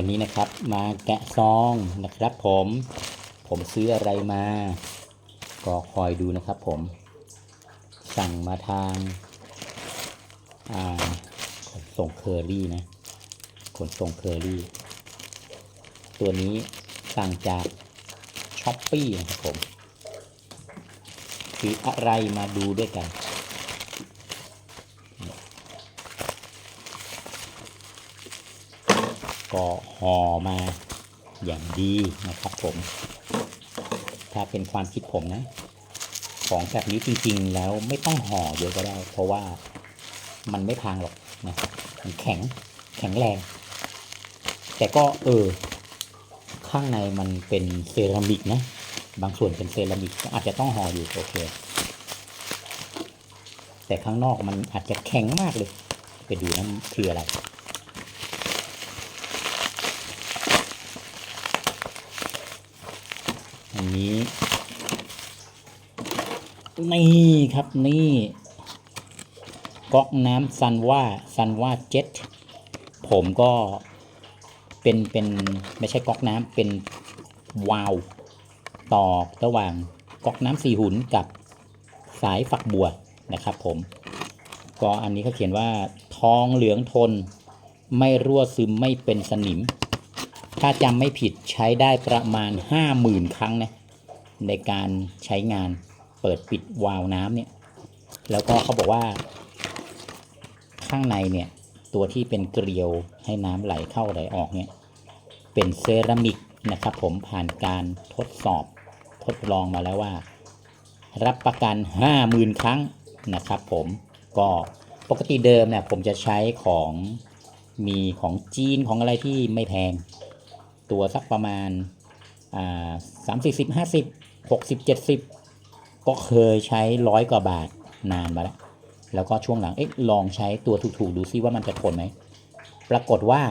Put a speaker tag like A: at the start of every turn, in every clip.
A: วันนี้นะครับมาแกะซองนะครับผม ผมซื้ออะไรมา ก็คอยดูนะครับผม สั่งมาทางอ่าขนส่งเคอรี่นะขนส่งเคอรี่ ตัวนี้สั่งจากช้อปปี้นะครับผมคืออะไรมาดูด้วยกัน ก็ห่อมาอย่างดีนะครับผม ถ้าเป็นความคิดผมนะ ของแบบนี้จริงๆแล้วไม่ต้องห่อเยอะก็ได้ เพราะว่ามันไม่พังหรอกนะมันแข็งแข็งแรง แต่ก็เออ ข้างในมันเป็นเซรามิกนะบางส่วนเป็นเซรามิกก็อาจจะต้องห่ออยู่โอเค แต่ข้างนอกมันอาจจะแข็งมากเลย ไปดูนะมันคืออะไร นี้ นี่ครับนี่ก๊อกน้ำซันว่าซันว่าเจ็ตผมก็เป็นเป็นไม่ใช่ก๊อกน้ำเป็นวาล์วต่อระหว่างก๊อกน้ำสี่หุนกับสายฝักบัวนะครับ ผม ก็อันนี้เขาเขียนว่าทองเหลืองทน ไม่รั่วซึมไม่เป็นสนิม ถ้าจำไม่ผิดใช้ได้ประมาณ 50,000 ครั้งนะในการใช้งานเปิดปิดวาล์วน้ำเนี่ย แล้วก็เขาบอกว่า ข้างในเนี่ย ตัวที่เป็นเกลียวให้น้ำไหลเข้าไหลออกเนี่ย เป็นเซรามิกนะครับผมผ่านการทดสอบทดลองมาแล้วว่า รับประกัน 50,000 ครั้งนะครับผมก็ปกติเดิมเนี่ยผมจะใช้ของมีของจีนของอะไรที่ไม่แพง ตัวสักประมาณสามสี่สิบห้าสิบหกสิบเจ็ดสิบก็เคยใช้ร้อยกว่าบาทนานมาแล้ว แล้วก็ช่วงหลังเอ๊ะลองใช้ตัวถูกๆดูซิว่ามันจะทนไหม ปรากฏว่า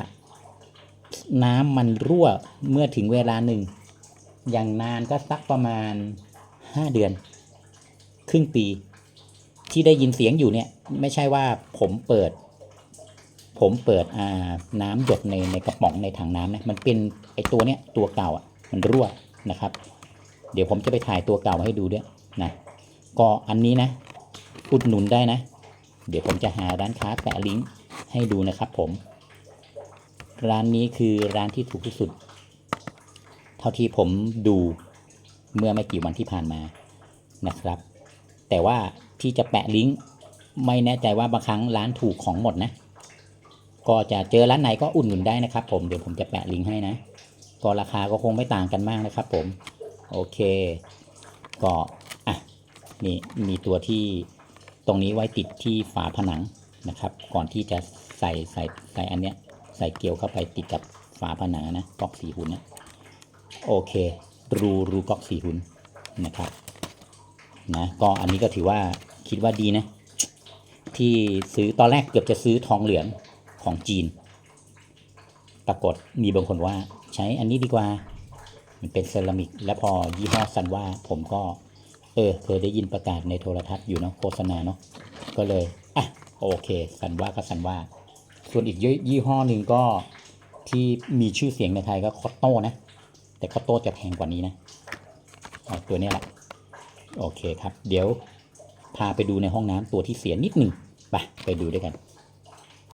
A: น้ำมันรั่วเมื่อถึงเวลาหนึ่ง อย่างนานก็สักประมาณ 5 เดือน ครึ่งปี ที่ได้ยินเสียงอยู่เนี่ย ไม่ใช่ว่าผมเปิด ผมเปิดอ่าน้ำหยดในในกระป๋องในถังน้ำนะมันเป็นไอตัวเนี้ยตัวเก่าอะมันรั่วนะครับ เดี๋ยวผมจะไปถ่ายตัวเก่าให้ดูด้วยนะก็อันนี้นะอุดหนุนได้นะ เดี๋ยวผมจะหาร้านค้าแปะลิงก์ให้ดูนะครับ ผม ร้านนี้คือร้านที่ถูกที่สุด เท่าที่ผมดูเมื่อไม่กี่วันที่ผ่านมานะครับ แต่ว่าที่จะแปะลิงก์ไม่แน่ใจว่าบางครั้งร้านถูกของหมดนะ ก็จะเจอร้านไหนก็อุดหนุนได้นะครับ ผมเดี๋ยวผมจะแปะลิงก์ให้นะ ก็ราคาก็คงไม่ต่างกันมากนะครับ ผม โอเค ก็อะนี่มีตัวที่ตรงนี้ไว้ติดที่ฝาผนังนะครับ ก่อนที่จะใส่ใส่ใส่อันเนี้ยใส่เกลียวเข้าไปติดกับฝาผนังนะก๊อกสีหุ่นนะโอเค รูรูก๊อกสีหุ่นนะครับนะก็อันนี้ก็ถือว่าคิดว่าดีนะ ที่ซื้อตอนแรกเกือบจะซื้อทองเหลือง ของจีน ปรากฏมีบางคนว่าใช้อันนี้ดีกว่า มันเป็นเซรามิก แล้วพอยี่ห้อซันว่าผมก็ เออ เคยได้ยินประกาศในโทรทัศน์อยู่เนาะโฆษณาเนาะก็เลยอะโอเคสันว่าก็สันว่า ส่วนอีกยี่ห้อหนึ่งก็ที่มีชื่อเสียงในไทยก็คอตโต้นะ แต่คอตโต้จะแพงกว่านี้นะเอาตัวนี้แหละ โอเคครับ เดี๋ยวพาไปดูในห้องน้ำตัวที่เสียนิดหนึ่งไปไปดูด้วยกัน